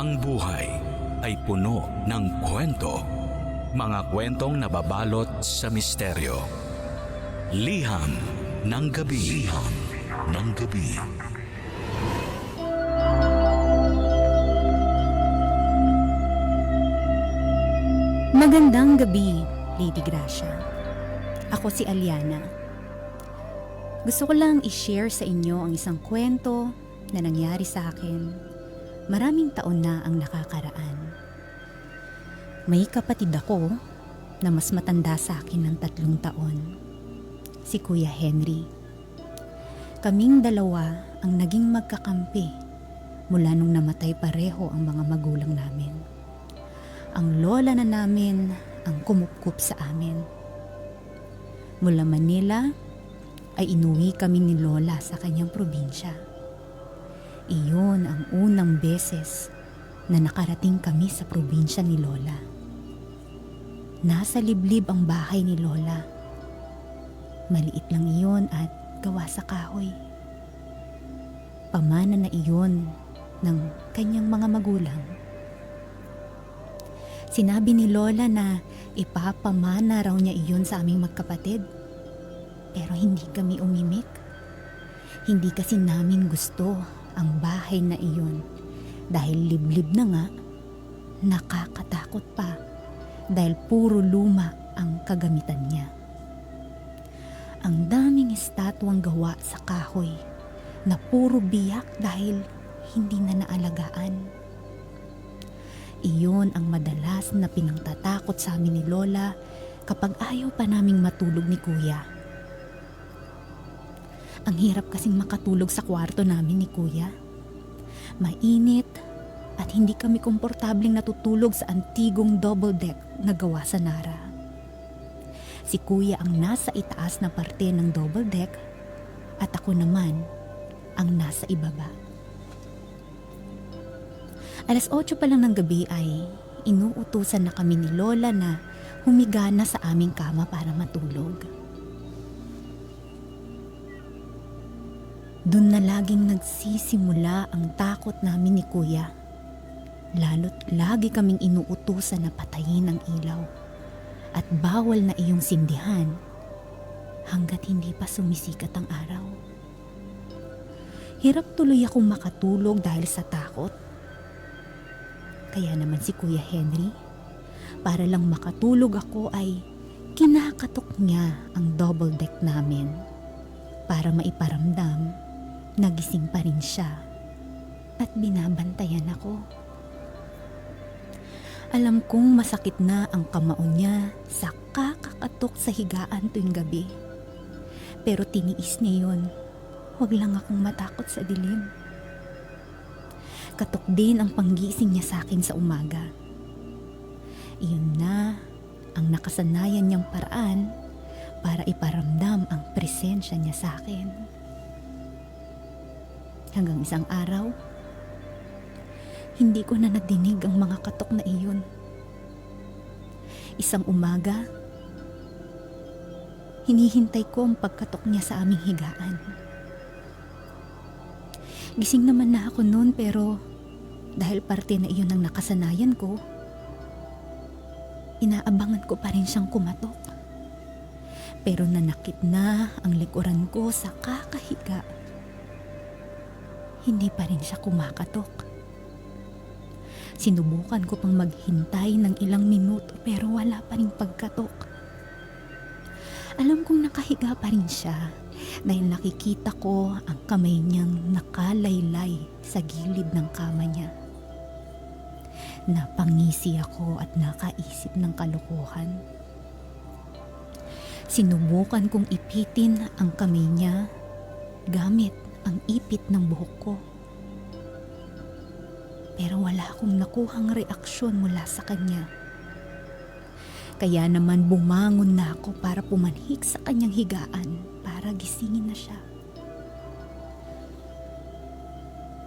Ang buhay ay puno ng kwento. Mga kwentong nababalot sa misteryo. Liham ng gabi. Liham ng gabi. Magandang gabi, Lady Gracia. Ako si Aliana. Gusto ko lang i-share sa inyo ang isang kwento na nangyari sa akin. Maraming taon na ang nakakaraan. May kapatid ako na mas matanda sa akin ng tatlong taon. Si Kuya Henry. Kaming dalawa ang naging magkakampi mula nung namatay pareho ang mga magulang namin ang lola na namin ang kumupkup sa amin. Mula Manila ay inuwi kami ni lola sa kanyang probinsya. Iyon ang unang beses na nakarating kami sa probinsya ni lola. Nasa liblib ang bahay ni lola. Maliit lang iyon at gawa sa kahoy. Pamana na iyon ng kanyang mga magulang. Sinabi ni Lola na ipapamana raw niya iyon sa aming magkapatid. Pero hindi kami umimik. Hindi kasi namin gusto ang bahay na iyon dahil liblib na nga, nakakatakot pa dahil puro luma ang kagamitan niya. Ang daming estatwang gawa sa kahoy na puro biyak dahil hindi na naalagaan. Iyon ang madalas na pinangtatakot sa amin ni Lola kapag ayaw pa naming matulog ni Kuya. Ang hirap kasing makatulog sa kwarto namin ni Kuya. Mainit at hindi kami komportabling natutulog sa antigong double deck na gawa sa Nara. Si Kuya ang nasa itaas na parte ng double deck at ako naman ang nasa ibaba. Alas 8 pa lang ng gabi ay inuutusan na kami ni Lola na humiga na sa aming kama para matulog. Doon na laging nagsisimula ang takot namin ni Kuya. Lalo't lagi kaming inuutusan na patayin ang ilaw at bawal na iyong sindihan hanggat hindi pa sumisikat ang araw. Hirap tuloy akong makatulog dahil sa takot. Kaya naman si Kuya Henry, para lang makatulog ako ay kinakatok niya ang double deck namin para maiparamdam nagising pa rin siya at binabantayan ako. Alam kong masakit na ang kamao niya sa kakakatok sa higaan tuwing gabi. Pero tiniis niya yun. Huwag lang akong matakot sa dilim. Katok din ang panggising niya sa akin sa umaga. Iyon na ang nakasanayan niyang paraan para iparamdam ang presensya niya sa akin. Hanggang isang araw, hindi ko na nadinig ang mga katok na iyon. Isang umaga, hinihintay ko ang pagkatok niya sa aming higaan. Gising naman na ako noon pero dahil parte na iyon ang nakasanayan ko, inaabangan ko pa rin siyang kumatok. Pero nanakit na ang likuran ko sa kakahiga. Hindi pa rin siya kumakatok. Sinubukan ko pang maghintay ng ilang minuto pero wala pa rin pagkatok. Alam kong nakahiga pa rin siya dahil nakikita ko ang kamay niyang nakalaylay sa gilid ng kama niya. Napangisi ako at nakaisip ng kalokohan. Sinubukan kong ipitin ang kamay niya gamit ang ipit ng buhok ko. Pero wala akong nakuhang reaksyon mula sa kanya. Kaya naman bumangon na ako para pumanhik sa kanyang higaan para gisingin na siya.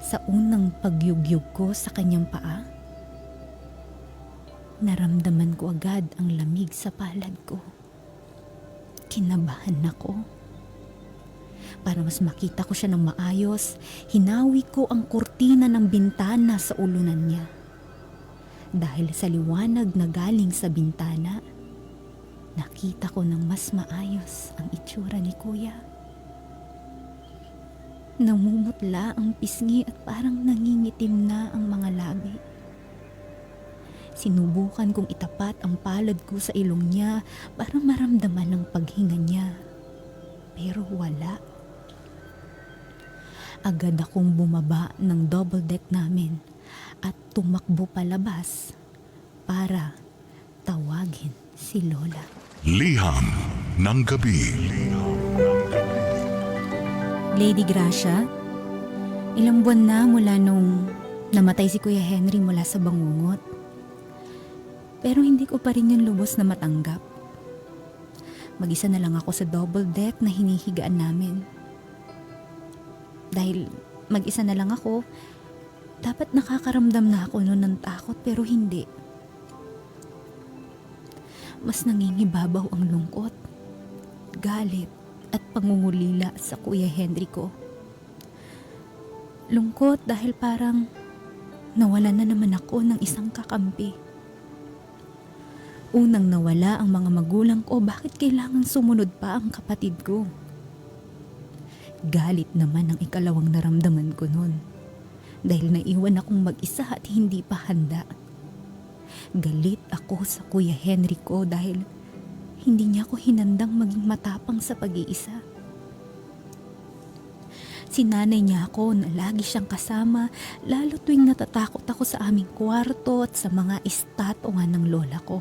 Sa unang pagyugyug ko sa kanyang paa, naramdaman ko agad ang lamig sa palad ko. Kinabahan ako. Para mas makita ko siya ng maayos, hinawi ko ang kurtina ng bintana sa ulunan niya. Dahil sa liwanag na galing sa bintana, nakita ko ng mas maayos ang itsura ni kuya. Namumutla ang pisngi at parang nangingitim na ang mga labi. Sinubukan kong itapat ang palad ko sa ilong niya para maramdaman ang paghinga niya. Pero wala. Agad akong bumaba ng double deck namin at tumakbo palabas para tawagin si Lola. Liham ng gabi. Lady Gracia, ilang buwan na mula nung namatay si Kuya Henry mula sa bangungot. Pero hindi ko pa rin yung lubos na matanggap. Mag-isa na lang ako sa double deck na hinihigaan namin. Dahil mag-isa na lang ako, dapat nakakaramdam na ako noon ng takot pero hindi. Mas nangingibabaw ang lungkot, galit, at pangungulila sa Kuya Henry ko. Lungkot dahil parang nawala na naman ako ng isang kakampi. Unang nawala ang mga magulang ko, bakit kailangan sumunod pa ang kapatid ko? Galit naman ang ikalawang naramdaman ko noon. Dahil naiwan akong mag-isa at hindi pa handa. Galit ako sa Kuya Henry ko dahil hindi niya ako hinandang maging matapang sa pag-iisa. Sinanay niya ako na lagi siyang kasama lalo tuwing natatakot ako sa aming kwarto at sa mga estatwa ng lola ko.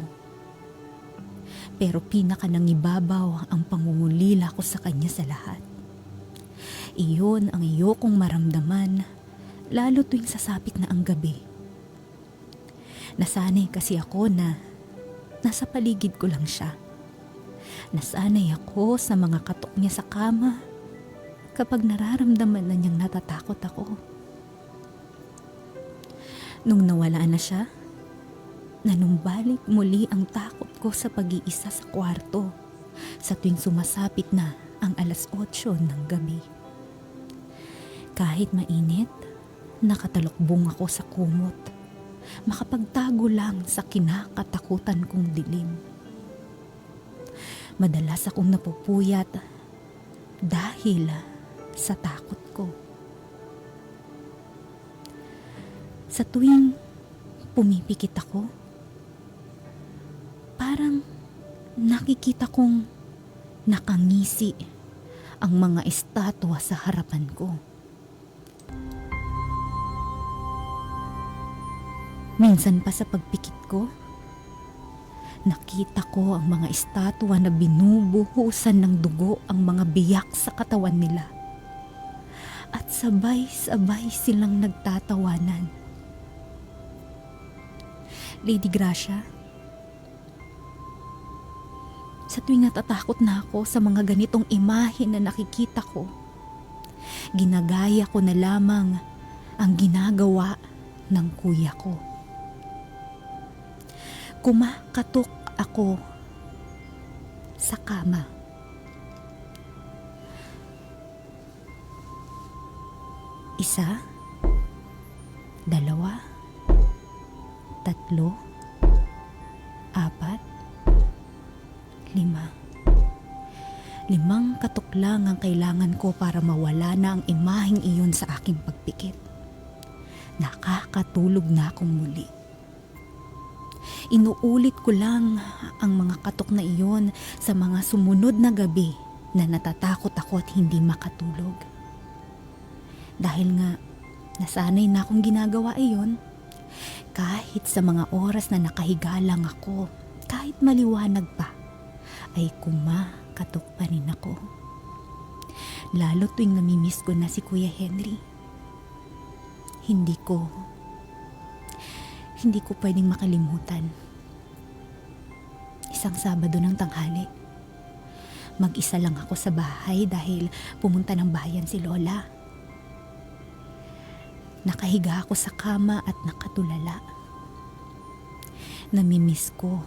Pero pinaka nangibabaw ang pangungulila ko sa kanya sa lahat. Iyon ang iyokong maramdaman lalo tuwing sasapit na ang gabi. Nasanay kasi ako na nasa paligid ko lang siya. Nasanay ako sa mga katok niya sa kama kapag nararamdaman na niyang natatakot ako. Nung nawala na siya, nanumbalik muli ang takot ko sa pag-iisa sa kwarto sa tuwing sumasapit na ang alas 8 ng gabi. Kahit mainit, nakatalokbong ako sa kumot. Makapagtago lang sa kinakatakutan kong dilim. Madalas akong napupuyat dahil sa takot ko. Sa tuwing pumipikit ako, parang nakikita kong nakangisi ang mga estatwa sa harapan ko. Minsan pa sa pagpikit ko, Nakita ko ang mga estatwa na binubuhusan ng dugo ang mga biyak sa katawan nila. At sabay-sabay silang nagtatawanan. Lady Gracia, sa tuwing natatakot na ako sa mga ganitong imahe na nakikita ko, ginagaya ko na lamang ang ginagawa ng kuya ko kumakatok ako sa kama. Isa, dalawa, tatlo, apat, lima. Limang katok lang ang kailangan ko para mawala na ang imaheng iyon sa aking pagpikit. Nakakatulog na akong muli. Inuulit ko lang ang mga katok na iyon sa mga sumunod na gabi na natatakot ako at hindi makatulog. Dahil nga nasanay na akong ginagawa iyon, kahit sa mga oras na nakahiga lang ako, kahit maliwanag pa, ay kumakatok pa rin ako. Lalo tuwing namimiss ko na si Kuya Henry. Hindi ko hindi ko pwedeng makalimutan. Isang Sabado ng tanghali. Mag-isa lang ako sa bahay dahil pumunta ng bayan si Lola. Nakahiga ako sa kama at nakatulala. Namimiss ko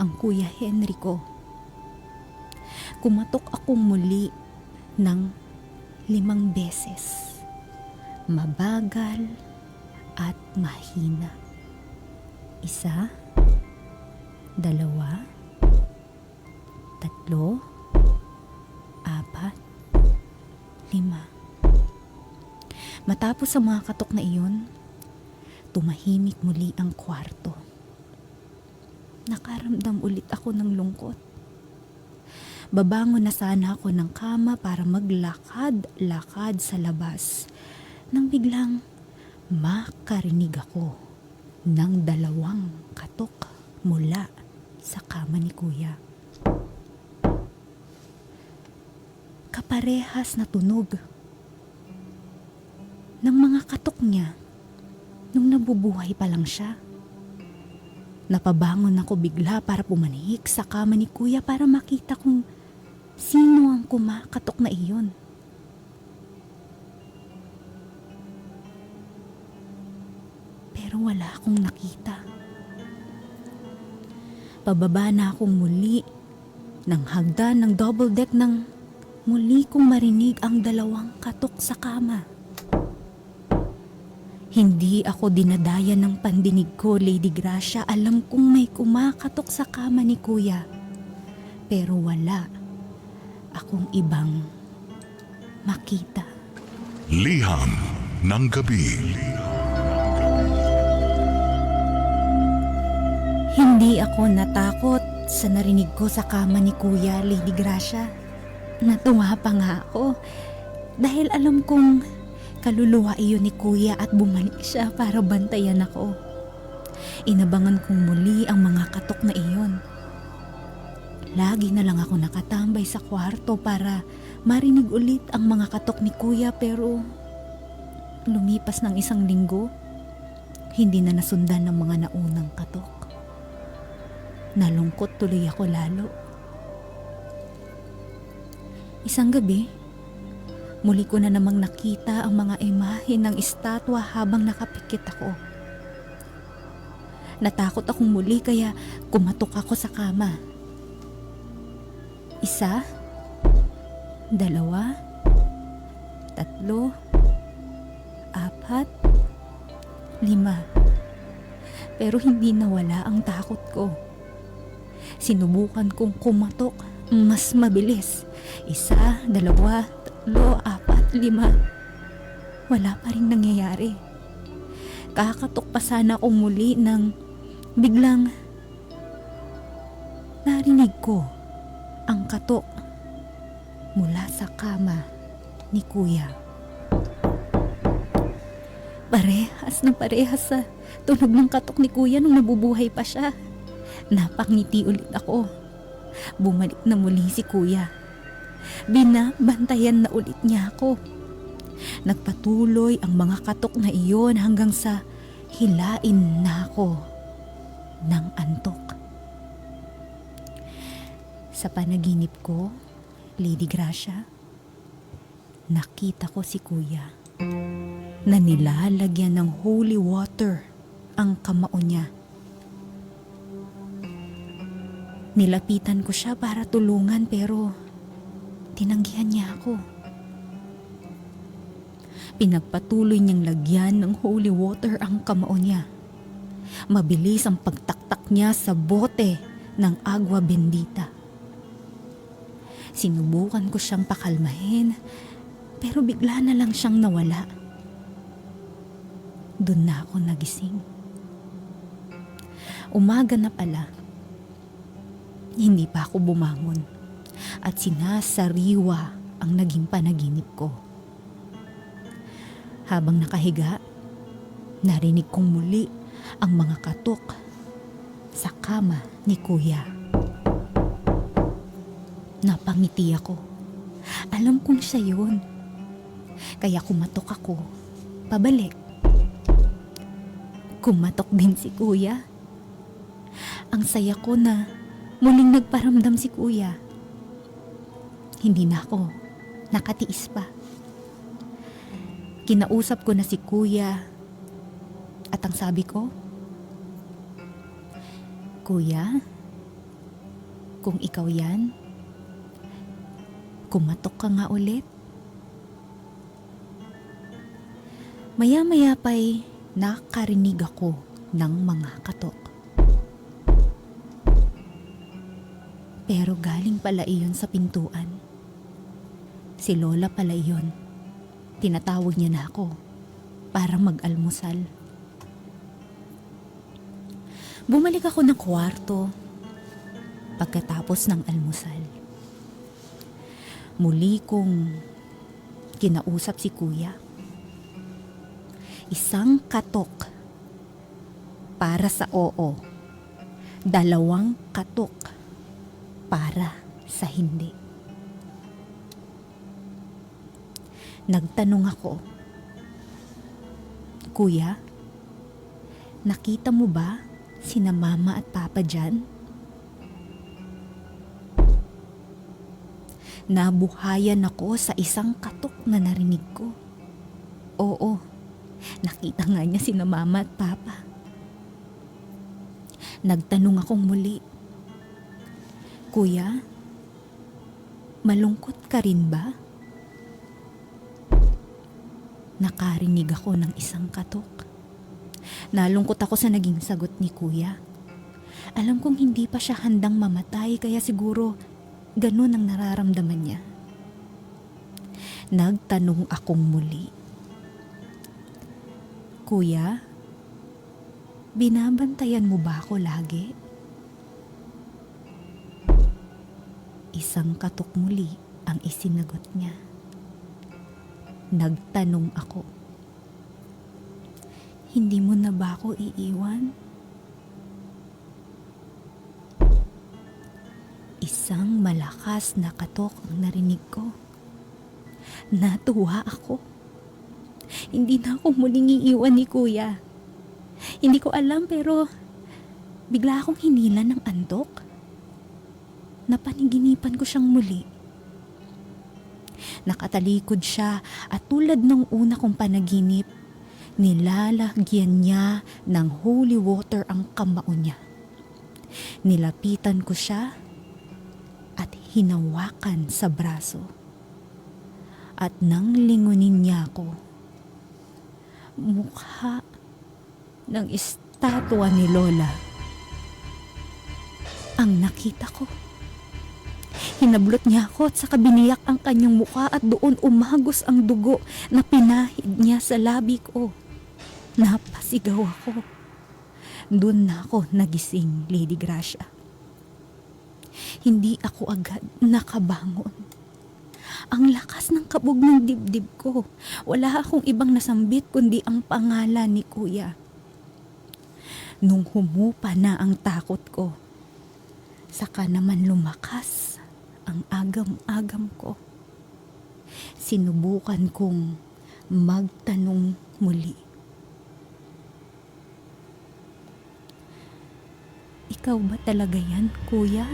ang Kuya Henry ko. Kumatok ako muli ng limang beses. Mabagal at mahina. Isa, dalawa, tatlo, apat, lima. Matapos ang mga katok na iyon, tumahimik muli ang kwarto. Nakaramdam ulit ako ng lungkot. Babangon na sana ako ng kama para maglakad-lakad sa labas nang biglang makarinig ako ng dalawang katok mula sa kama ni kuya. Kaparehas na tunog ng mga katok niya nung nabubuhay pa lang siya. Napabangon ako bigla para pumanhik sa kama ni kuya para makita kung sino ang kumakatok na iyon. Pero wala akong nakita. Pababa na akong muli ng hagdan ng double deck nang muli kong marinig ang dalawang katok sa kama. Hindi ako dinadaya ng pandinig ko, Lady Gracia. Alam kong may kumakatok sa kama ni Kuya. Pero wala akong ibang makita. Liham ng gabi. Hindi ako natakot sa narinig ko sa kama ni Kuya, Lady Gracia. Natuwa pa nga ako dahil alam kong kaluluwa iyon ni Kuya at bumalik siya para bantayan ako. Inabangan kong muli ang mga katok na iyon. Lagi na lang ako nakatambay sa kwarto para marinig ulit ang mga katok ni Kuya pero lumipas ng isang linggo, hindi na nasundan ng mga naunang katok. Nalungkot tuloy ako lalo. Isang gabi, muli ko na namang nakita ang mga imahe ng estatwa habang nakapikit ako. Natakot akong muli kaya kumatok ako sa kama. Isa, dalawa, tatlo, apat, lima. Pero hindi nawala ang takot ko. Sinubukan kong kumatok mas mabilis. Isa, dalawa, tatlo, apat, lima. Wala pa rin nangyayari. Kakatok pa sana ako muli ng biglang narinig ko ang katok mula sa kama ni kuya. Parehas na parehas sa tunog ng katok ni kuya nung nabubuhay pa siya. Napangiti ulit ako. Bumalik na muli si kuya. Binabantayan na ulit niya ako. Nagpatuloy ang mga katok na iyon hanggang sa hilain na ako ng antok. Sa panaginip ko, Lady Gracia, nakita ko si kuya na nilalagyan ng holy water ang kamao niya. Nilapitan ko siya para tulungan pero tinanggihan niya ako. Pinagpatuloy niyang lagyan ng holy water ang kamao niya. Mabilis ang pagtaktak niya sa bote ng agwa bendita. Sinubukan ko siyang pakalmahin pero bigla na lang siyang nawala. Doon na ako nagising. Umaga na pala. Hindi pa ako bumangon at sinasariwa ang naging panaginip ko. Habang nakahiga, narinig kong muli ang mga katok sa kama ni kuya. Napangiti ako. Alam kong siya yun. Kaya kumatok ako. Pabalik. Kumatok din si kuya. Ang saya ko na muling nagparamdam si kuya. Hindi na ako nakatiis pa. Kinausap ko na si kuya at ang sabi ko, Kuya, kung ikaw yan, kumatok ka nga ulit. Maya-maya pa'y nakarinig ako ng mga katok. Pero galing pala iyon sa pintuan. Si Lola pala iyon. Tinatawag niya na ako para mag-almusal. Bumalik ako ng kwarto pagkatapos ng almusal. Muli kong kinausap si kuya. Isang katok para sa oo. Dalawang katok para sa hindi. Nagtanong ako, Kuya, nakita mo ba sina mama at papa dyan? Nabuhayan ako sa isang katok na narinig ko. Oo, nakita nga niya sina mama at papa. Nagtanong akong muli, Kuya, malungkot ka rin ba? Nakarinig ako ng isang katok. Nalungkot ako sa naging sagot ni Kuya. Alam kong hindi pa siya handang mamatay kaya siguro ganun ang nararamdaman niya. Nagtanong akong muli. Kuya, binabantayan mo ba ako lagi? Isang katok muli ang isinagot niya. Nagtanong ako. Hindi mo na ba ako iiwan? Isang malakas na katok ang narinig ko. Natuwa ako. Hindi na ako muling iiwan ni kuya. Hindi ko alam pero bigla akong hinila ng antok. Napaniginipan ko siyang muli. Nakatalikod siya at tulad ng una kong panaginip, nilalagyan niya ng holy water ang kamao niya. Nilapitan ko siya at hinawakan sa braso. At nang lingunin niya ako, mukha ng estatwa ni Lola ang nakita ko. Hinablot niya ako at saka biniyak ang kanyang mukha at doon umagos ang dugo na pinahid niya sa labi ko. Napasigaw ako. Doon na ako nagising, Lady Gracia. Hindi ako agad nakabangon. Ang lakas ng kabog ng dibdib ko. Wala akong ibang nasambit kundi ang pangalan ni Kuya. Nung humupa na ang takot ko, saka naman lumakas ang agam-agam ko. Sinubukan kong magtanong muli. Ikaw ba talaga yan, kuya?